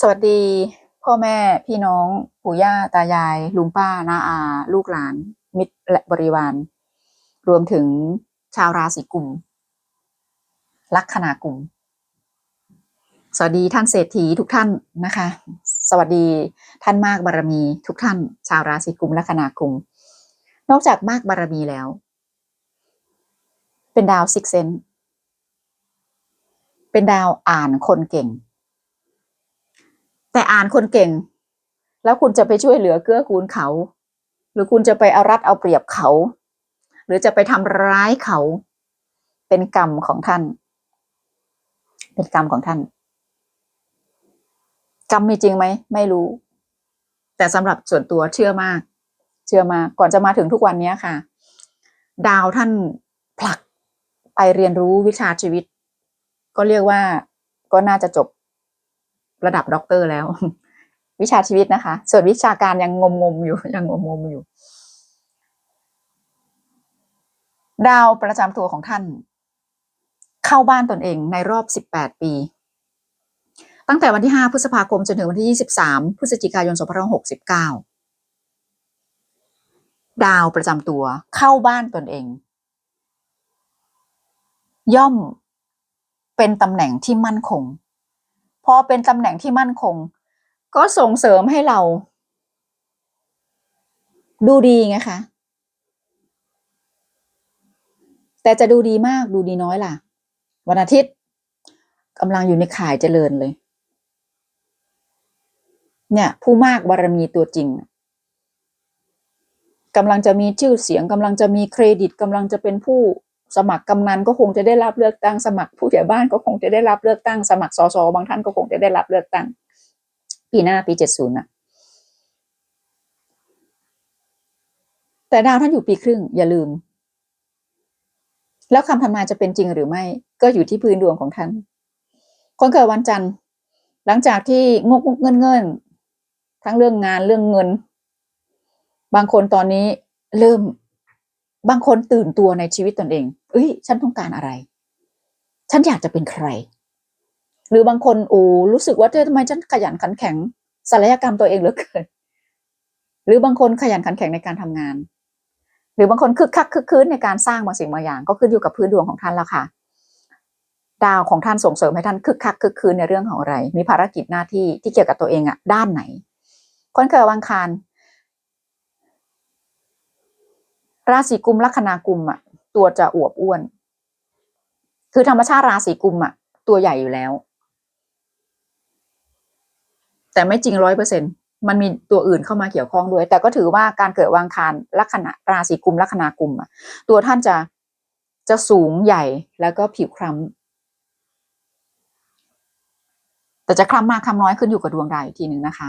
สวัสดี พ่อแม่พี่น้องปู่ย่าตายาย ลุงป้าน้าอา ลูกหลาน มิตรและบริวาร รวมถึงชาวราศีกุมลัคนากุมสวัสดีท่านเศรษฐีทุกท่านนะคะ สวัสดีท่านมากบารมีทุกท่าน ชาวราศีกุมลัคนากุมนอกจากมากบารมีแล้ว เป็นดาวซิกเซนเป็นดาวอ่านคนเก่ง แต่อ่านคนเก่ง แล้วคุณจะไปช่วยเหลือเกื้อกูลเขา หรือคุณจะไปเอารัดเอาเปรียบเขา หรือจะไปทำร้ายเขา เป็นกรรมของท่าน เป็นกรรมของท่าน กรรมมีจริงไหมไม่รู้ แต่สำหรับส่วนตัวเชื่อมาก เชื่อมากก่อนจะมาถึงทุกวันนี้ค่ะ ดาวท่านผลักไปเรียนรู้วิชาชีวิต ก็เรียกว่าก็น่าจะจบ ระดับด็อกเตอร์แล้ว วิชาชีวิตนะคะ ส่วนวิชาการยังงมงมอยู่ยังงมงมอยู่ ดาวประจำตัวของท่าน เข้าบ้านตนเองในรอบ 18 ปี ตั้งแต่วันที่ 5 พฤษภาคมจนถึงวันที่ 23 พฤศจิกายน 2569 ดาวประจำตัวเข้าบ้านตนเอง ย่อมเป็นตำแหน่งที่มั่นคง พอเป็นตำแหน่งที่มั่นคง ก็ส่งเสริมให้เรา ดูดีไงคะ แต่จะดูดีมากดูดีน้อยล่ะ วันอาทิตย์กำลังอยู่ในข่ายเจริญเลย เนี่ย ผู้มากบารมีตัวจริงกำลังจะมีชื่อเสียงกำลังจะมีเครดิตกำลังจะเป็นผู้ สมัครกำนันก็คงจะได้รับเลือกตั้งสมัคร ผู้ใหญ่บ้านก็คงจะได้รับเลือกตั้งสมัครสสบางท่านก็คงจะได้รับเลือกตั้ง ปีหน้าปีเจ็ดศูนย์นะแต่ดาวท่านอยู่ปีครึ่ง อย่าลืม แล้วคำทำนายจะเป็นจริงหรือไม่ ก็อยู่ที่พื้นดวงของท่าน คนเกิดวันจันทร์ หลังจากที่งกงกเงินเงินทั้งเรื่องงานเรื่องเงิน บางคนตอนนี้เริ่มบางคนตื่นตัวในชีวิตตนเอง เอ้ย ฉันต้องการอะไร ฉันอยากจะเป็นใคร หรือบางคนโอ้รู้สึกว่าเธอทำไมฉันขยันขันแข็งศัลยกรรมตัวเองเหลือเกิน หรือบางคนขยันขันแข็งในการทำงาน หรือบางคนคึกคักคึกคืนในการสร้างบางสิ่งบางอย่าง ก็ขึ้นอยู่กับพื้นดวงของท่านแล้วค่ะ ดาวของท่านส่งเสริมให้ท่านคึกคักคึกคืนในเรื่องของอะไร มีภารกิจหน้าที่ที่เกี่ยวกับตัวเองอะด้านไหน คนเกิดวันอังคารราศีกุมลัคนากุมอะ ตัวจะอวบอ้วน คือธรรมชาติราศีกุมอะตัวใหญ่อยู่แล้ว แต่ไม่จริงร้อยเปอร์เซ็นมันมีตัวอื่นเข้ามาเกี่ยวข้องด้วย แต่ก็ถือว่าการเกิดวางคารลัคนาราศีกุมลัคนากุมอะตัวท่านจะจะสูงใหญ่แล้วก็ผิวคล้ำแต่จะคล้ำมากคล้ำน้อยขึ้นอยู่กับดวงดาวอีกทีหนึ่งนะคะ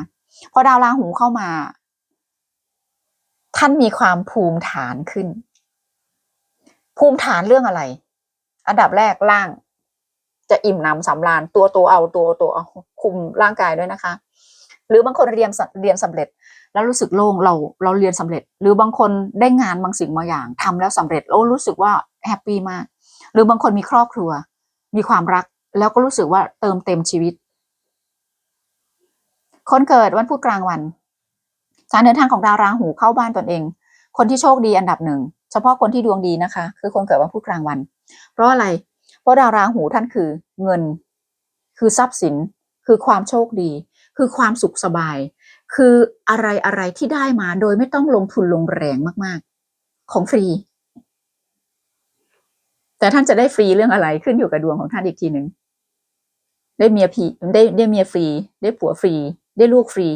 พอดาวราหูเข้ามา ท่านมีความภูมิฐานขึ้น ภูมิฐานเรื่องอะไร อันดับแรกล่าง จะอิ่มหนำสำราญตัวตัวเอาตัวตัวเอาคุมร่างกายด้วยนะคะ หรือบางคนเรียนเรียนสำเร็จ แล้วรู้สึกโล่งเราเราเรียนสำเร็จ หรือบางคนได้งานบางสิ่งบางอย่างทำแล้วสำเร็จแล้วรู้สึกว่าแฮปปี้มาก หรือบางคนมีครอบครัว มีความรักแล้วก็รู้สึกว่าเติมเต็มชีวิต คนเกิดวันพุธกลางวัน การเดินทางของดาวราหูเข้าบ้านตนเอง คนที่โชคดีอันดับหนึ่ง ฉพาะคนที่ดวงดีนะคะ คือคนเกิดวันพุธกลางวัน เพราะอะไร เพราะดาวราหูท่านคือเงิน คือทรัพย์สิน คือความโชคดี คือความสุขสบาย คืออะไรอะไรที่ได้มาโดยไม่ต้องลงทุนลงแรงมากๆ ของฟรี แต่ท่านจะได้ฟรีเรื่องอะไรขึ้นอยู่กับดวงของท่านอีกทีหนึ่งได้เมียผีได้ได้เมียฟรี ได้ผัวฟรี ได้ลูกฟรี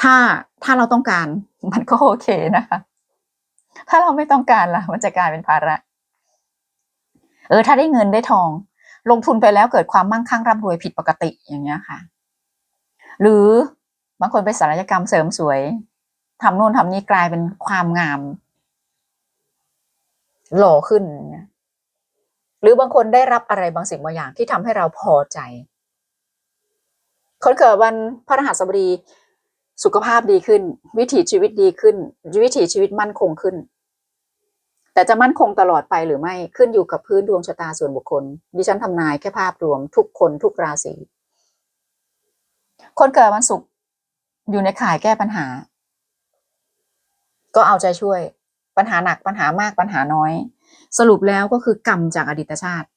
ถ้าถ้าเราต้องการ มันก็โอเคนะคะ ถ้าเราไม่ต้องการล่ะ มันจะกลายเป็นภาระ เออ ถ้าได้เงินได้ทอง ลงทุนไปแล้วเกิดความมั่งคั่งร่ำรวยผิดปกติอย่างเงี้ยค่ะ หรือบางคนไปศัลยกรรมเสริมสวยทำโน่นทำนี่กลายเป็นความงาม หล่อขึ้น หรือบางคนได้รับอะไรบางสิ่งบางอย่างที่ทำให้เราพอใจคนเกิดวันพฤหัสบดี สุขภาพดีขึ้น วิถีชีวิตดีขึ้น วิถีชีวิตมั่นคงขึ้น แต่จะมั่นคงตลอดไปหรือไม่ขึ้นอยู่กับพื้นดวงชะตาส่วนบุคคล ดิฉันทำนายแค่ภาพรวมทุกคนทุกราศีคนเกิดวันศุกร์อยู่ในข่ายแก้ปัญหา ก็เอาใจช่วย ปัญหาหนักปัญหามากปัญหาน้อย สรุปแล้วก็คือกรรมจากอดีตชาติ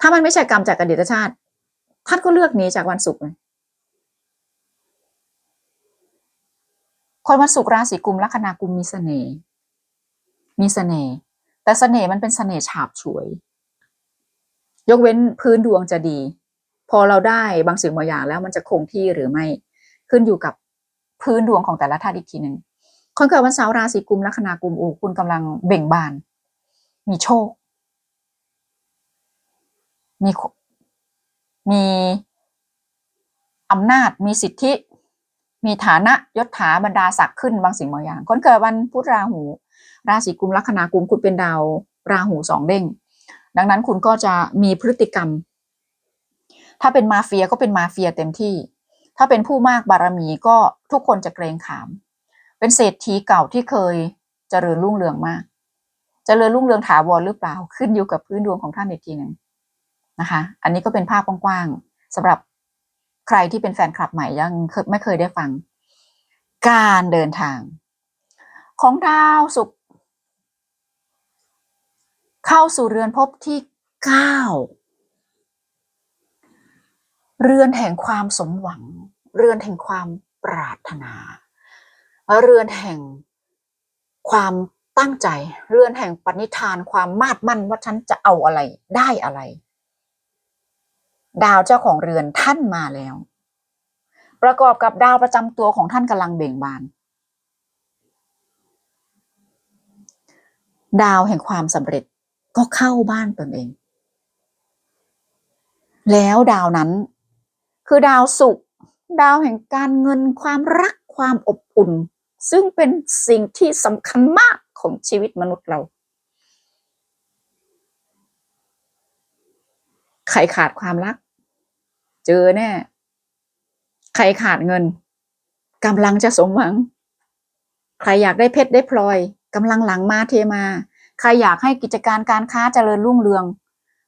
ถ้ามันไม่ใช่กรรมจากอดีตชาติท่านก็เลือกหนีจากวันศุกร์เลย คนวันศุกร์ราศีกุมลัคนากุมมีเสน่ห์มีเสน่ห์แต่เสน่ห์มันเป็นเสน่ห์ฉาบฉวย ยกเว้นพื้นดวงจะดี พอเราได้บางสิ่งบางอย่างแล้วมันจะคงที่หรือไม่ขึ้นอยู่กับพื้นดวงของแต่ละท่านอีกทีหนึ่งคนเกิดวันเสาร์ราศีกุมลัคนากุมอูคุณกำลังเบ่งบาน มีโชค มีมีอำนาจมีสิทธิ มีฐานะยศถาบรรดาศักดิ์ขึ้นบางสิ่งบางอย่าง คนเกิดวันพุธราหู ราศีกุมลัคนากุมคุณเป็นดาวราหูสองเด้ง ดังนั้นคุณก็จะมีพฤติกรรม ถ้าเป็นมาเฟียก็เป็นมาเฟียเต็มที่ ถ้าเป็นผู้มากบารมีก็ทุกคนจะเกรงขาม เป็นเศรษฐีเก่าที่เคยเจริญรุ่งเรืองมาก เจริญรุ่งเรืองถาวรหรือเปล่าขึ้นอยู่กับพื้นดวงของท่านอีกทีหนึ่งนะคะ อันนี้ก็เป็นภาพกว้างๆสำหรับ ใครที่เป็นแฟนคลับใหม่ยังไม่เคยได้ฟัง การเดินทาง ของดาวศุกร์เข้าสู่เรือนภพที่เก้าเรือนแห่งความสมหวัง เรือนแห่งความปรารถนา เรือนแห่งความตั้งใจ เรือนแห่งปณิธาน ความมาดมั่นว่าฉันจะเอาอะไรได้อะไร ดาวเจ้าของเรือนท่านมาแล้ว ประกอบกับดาวประจำตัวของท่านกำลังเบ่งบาน ดาวแห่งความสำเร็จก็เข้าบ้านตนเอง แล้วดาวนั้น คือดาวศุกดาวแห่งการเงินความรักความอบอุ่น ซึ่งเป็นสิ่งที่สำคัญมากของชีวิตมนุษย์เราใครขาดความรัก เจอแน่ ใครขาดเงินกำลังจะสมหวัง ใครอยากได้เพชรได้พลอยกำลังหลังมาเทมา ใครอยากให้กิจการการค้าเจริญรุ่งเรือง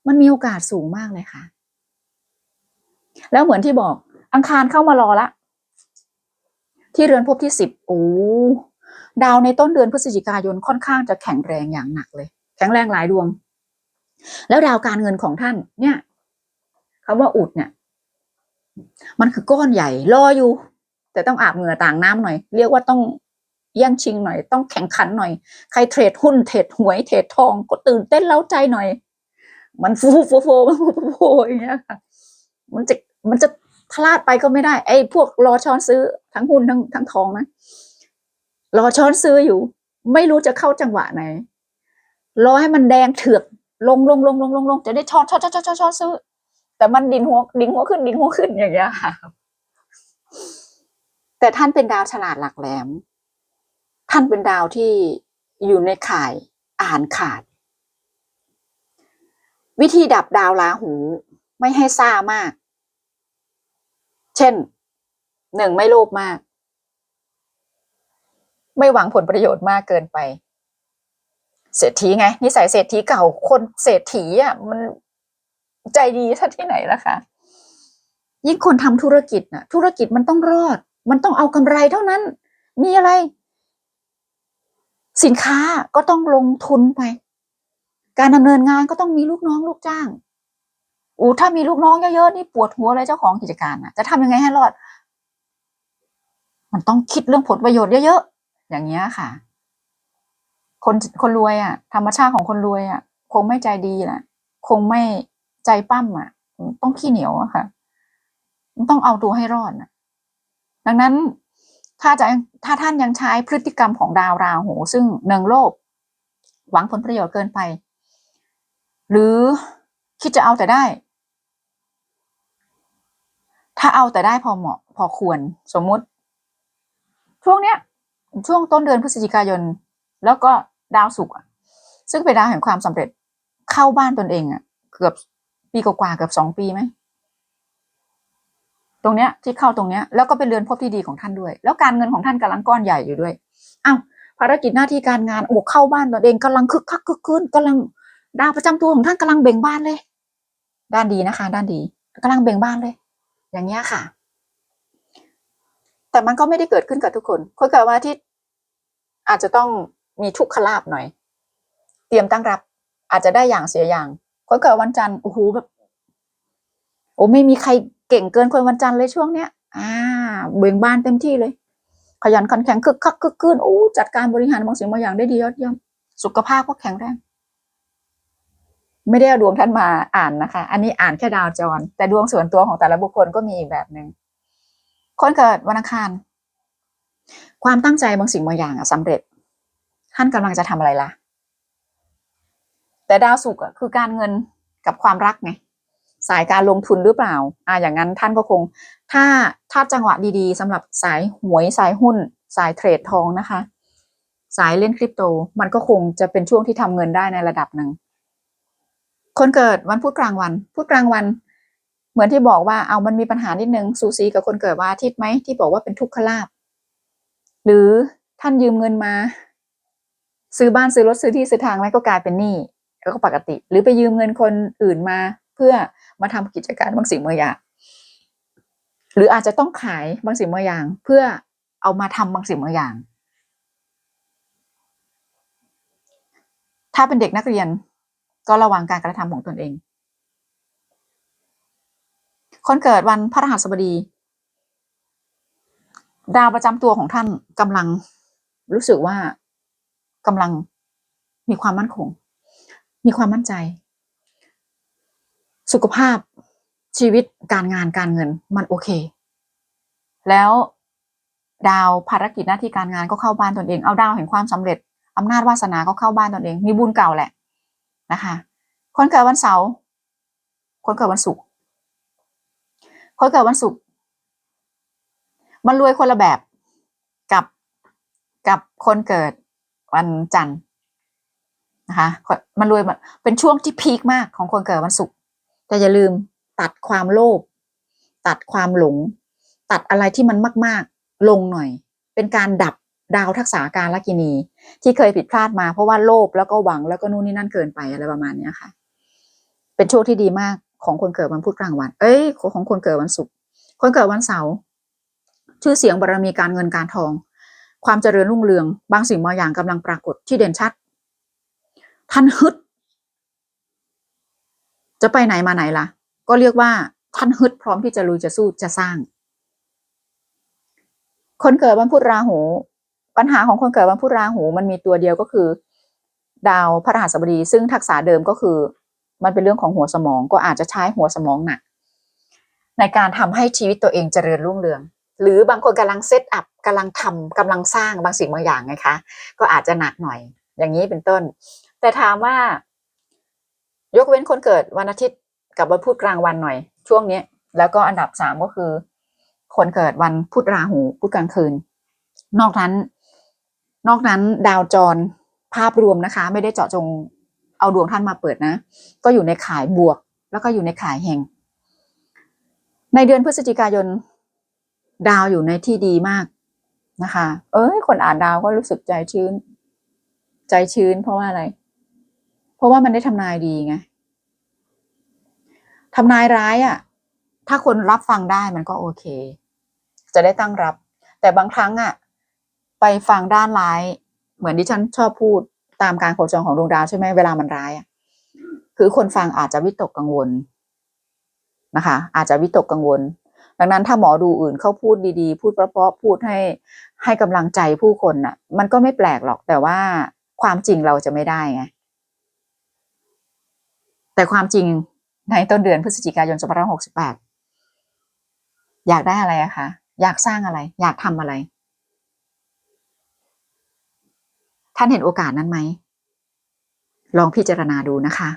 มันมีโอกาสสูงมากเลยค่ะ แล้วเหมือนที่บอก อังคารเข้ามารอละ ที่เรือนภพที่สิบโอ้ดาวในต้นเดือนพฤศจิกายนค่อนข้างจะแข็งแรงอย่างหนักเลย แข็งแรงหลายดวง แล้วดาวการเงินของท่าน เนี่ยคำว่าอุดเนี่ย มันคือก้อนใหญ่รออยู่ แต่ต้องอาบเหงื่อต่างน้ำหน่อย เรียกว่าต้องแย่งชิงหน่อย ต้องแข่งขันหน่อย ใครเทรดหุ้นเทรดหวยเทรดทองก็ตื่นเต้นเล้าใจหน่อย มันฟูฟูฟูมันฟูฟูฟูอย่างเงี้ยค่ะ มันจะมันจะพลาดไปก็ไม่ได้ ไอ้พวกรอช้อนซื้อทั้งหุ้นทั้งทั้งทองนะรอช้อนซื้ออยู่ ไม่รู้จะเข้าจังหวะไหนรอให้มันแดงเถือกลงลงลงลงลงลงจะได้ช้อนช้อนช้อนช้อนช้อนซื้อ แต่มันดินหัวดินหัวขึ้นดินหัวขึ้นอย่างเงี้ยค่ะ แต่ท่านเป็นดาวฉลาดหลักแหลม ท่านเป็นดาวที่อยู่ในข่ายอ่านขาด วิธีดับดาวราหูไม่ให้ซ่ามาก เช่นหนึ่งไม่โลภมาก ไม่หวังผลประโยชน์มากเกินไป เศรษฐีไงนิสัยเศรษฐีเก่าคนเศรษฐีอะมัน ใจดีซะที่ไหนล่ะคะยิ่งคนทำธุรกิจน่ะ ธุรกิจมันต้องรอด มันต้องเอากำไรเท่านั้น มีอะไร สินค้าก็ต้องลงทุนไป การดำเนินงานก็ต้องมีลูกน้องลูกจ้างอูถ้ามีลูกน้องเยอะๆนี่ปวดหัวเลยเจ้าของกิจการน่ะ จะทำยังไงให้รอด มันต้องคิดเรื่องผลประโยชน์เยอะๆอย่างเงี้ยค่ะ คนคนรวยอะ ธรรมชาติของคนรวยอะ คงไม่ใจดีแหละคงไม่ ใจปั้มอะ ต้องขี้เหนียวอะค่ะ ต้องเอาตัวให้รอดนะดังนั้นถ้าจะถ้าท่านยังใช้พฤติกรรมของดาวราหู ซึ่งหนึ่งโลภหวังผลประโยชน์เกินไป หรือคิดจะเอาแต่ได้ ถ้าเอาแต่ได้พอเหมาะพอควรสมมุติ ช่วงเนี้ย ช่วงต้นเดือนพฤศจิกายน แล้วก็ดาวศุกร์ซึ่งเป็นดาวแห่งความสำเร็จเข้าบ้านตนเองอะ เกือบ ปีกว่าเกือบสองปีไหมตรงเนี้ยที่เข้าตรงเนี้ยแล้วก็เป็นเรือนภพที่ดีของท่านด้วย แล้วการเงินของท่านกำลังก้อนใหญ่อยู่ด้วยอ้าวภารกิจหน้าที่การงานโอ้เข้าบ้านตนเองกำลังคึกคักคึกคืนกำลังดาวประจำตัวของท่านกำลังเบ่งบานเลย ด้านดีนะคะ ด้านดีกำลังเบ่งบานเลย อย่างเงี้ยค่ะ แต่มันก็ไม่ได้เกิดขึ้นกับทุกคนคนเกิดวันอาทิตย์อาจจะต้องมีทุกขลาบหน่อย เตรียมตั้งรับ อาจจะได้อย่างเสียอย่าง คนเกิดวันจันทร์โอ้โหแบบโอ้ไม่มีใครเก่งเกินคนวันจันทร์เลยช่วงเนี้ย อ่า เบ่งบานเต็มที่เลย ขยันขันแข็งคึกคักคึกคืนโอ้จัดการบริหารบางสิ่งบางอย่างได้ดียอดเยี่ยมสุขภาพก็แข็งแรงไม่ได้เอาดวงท่านมาอ่านนะคะ อันนี้อ่านแค่ดาวจร แต่ดวงส่วนตัวของแต่ละบุคคลก็มีอีกแบบหนึ่งคนเกิดวันอังคาร ความตั้งใจบางสิ่งบางอย่างอะสำเร็จ ท่านกำลังจะทำอะไรล่ะ แต่ดาวศุกร์อะคือการเงินกับความรักไงสายการลงทุนหรือเปล่าอ่าอย่างนั้นท่านก็คง ถ้าถ้าจังหวะดีๆสำหรับสายหวยสายหุ้น สายเทรดทองนะคะ สายเล่นคริปโต มันก็คงจะเป็นช่วงที่ทำเงินได้ในระดับหนึ่งคนเกิดวันพุธกลางวันพุธกลางวัน เหมือนที่บอกว่าเอามันมีปัญหานิดนึงสูสีกับคนเกิดวันอาทิตย์ไหมที่บอกว่าเป็นทุกขลาบหรือท่านยืมเงินมา ซื้อบ้านซื้อรถซื้อที่ซื้อทางแล้วก็กลายเป็นหนี้ ก็ปกติ หรือไปยืมเงินคนอื่นมาเพื่อมาทำกิจการบางสิ่งบางอย่างหรืออาจจะต้องขายบางสิ่งบางอย่าง เพื่อเอามาทำบางสิ่งบางอย่าง ถ้าเป็นเด็กนักเรียนก็ระวังการกระทำของตนเอง คนเกิดวันพระรหัสบดี ดาวประจำตัวของท่านกำลังรู้สึกว่ากำลังมีความมั่นคง มีความมั่นใจ สุขภาพชีวิตการงานการเงินมันโอเค แล้วดาวภารกิจหน้าที่การงานก็เข้าบ้านตนเอง เอาดาวแห่งความสำเร็จอำนาจวาสนาก็เข้าบ้านตนเอง มีบุญเก่าแหละนะคะ คนเกิดวันเสาร์ คนเกิดวันศุกร์ คนเกิดวันศุกร์ มันรวยคนละแบบกับกับคนเกิดวันจันทร์ นะคะมันรวยเป็นช่วงที่พีคมากของคนเกิดวันศุกร์แต่อย่าลืมตัดความโลภตัดความหลง ตัดอะไรที่มันมาก ๆ ลงหน่อย เป็นการดับดาวทักษาการละกินี ที่เคยผิดพลาดมาเพราะว่าโลภแล้วก็หวังแล้วก็นู่นนี่นั่นเกินไปอะไรประมาณเนี้ยค่ะ เป็นโช่วงที่ดีมากของคนเกิดวันพุธกลางวัน เอ้ย ของคนเกิดวันศุกร์คนเกิดวันเสาร์ชื่อเสียงบารมีการเงินการทอง ความเจริญรุ่งเรือง บางสิ่งบางอย่างกำลังปรากฏที่เด่นชัด ท่านฮึด จะไปไหนมาไหนล่ะ ก็เรียกว่าท่านฮึดพร้อมที่จะลุยจะสู้จะสร้าง คนเกิดวันพุธราหู ปัญหาของคนเกิดวันพุธราหูมันมีตัวเดียวก็คือ ดาวพระรหัสบดี ซึ่งทักษะเดิมก็คือ มันเป็นเรื่องของหัวสมองก็อาจจะใช้หัวสมองหนัก ในการทำให้ชีวิตตัวเองเจริญรุ่งเรือง หรือบางคนกำลังเซตอัพกำลังทำกำลังสร้างบางสิ่งบางอย่างไงคะ ก็อาจจะหนักหน่อย อย่างนี้เป็นต้น แต่ถามว่า ยกเว้นคนเกิดวันอาทิตย์กับวันพุธกลางวันหน่อย ช่วงนี้แล้วก็อันดับสามก็คือ คนเกิดวันพุธราหูพุธกลางคืน นอกนั้น นอกนั้นดาวจรภาพรวมนะคะ ไม่ได้เจาะจงเอาดวงท่านมาเปิดนะ ก็อยู่ในขายบวก แล้วก็อยู่ในขายแห่ง ในเดือนพฤศจิกายน ดาวอยู่ในที่ดีมากนะคะ เอ้ย คนอ่านดาวก็รู้สึกใจชื้น ใจชื้นเพราะว่าอะไร เพราะว่ามันได้ทำนายดีไงทำนายร้ายอะ่ะ ถ้าคนรับฟังได้มันก็โอเค จะได้ตั้งรับ แต่บางครั้งอะ่ะ ไปฟังด้านร้าย เหมือนที่ฉันชอบพูดตามการโคจรของดวงดาวใช่ไหมเวลามันร้ายอะ่ะ คือคนฟังอาจจะวิตกกังวลนะคะ อาจจะวิตกกังวล ดังนั้นถ้าหมอดูอื่นเขาพูดดีๆ พูดเพราะๆพูดให้ให้กำลังใจผู้คนน่ะ มันก็ไม่แปลกหรอกแต่ว่าความจริงเราจะไม่ได้ไง แต่ความจริงในต้นเดือนพฤศจิกายน2568 อยากได้อะไรอะคะ อยากสร้างอะไร อยากทำอะไร ท่านเห็นโอกาสนั้นไหม ลองพิจารณาดูนะคะ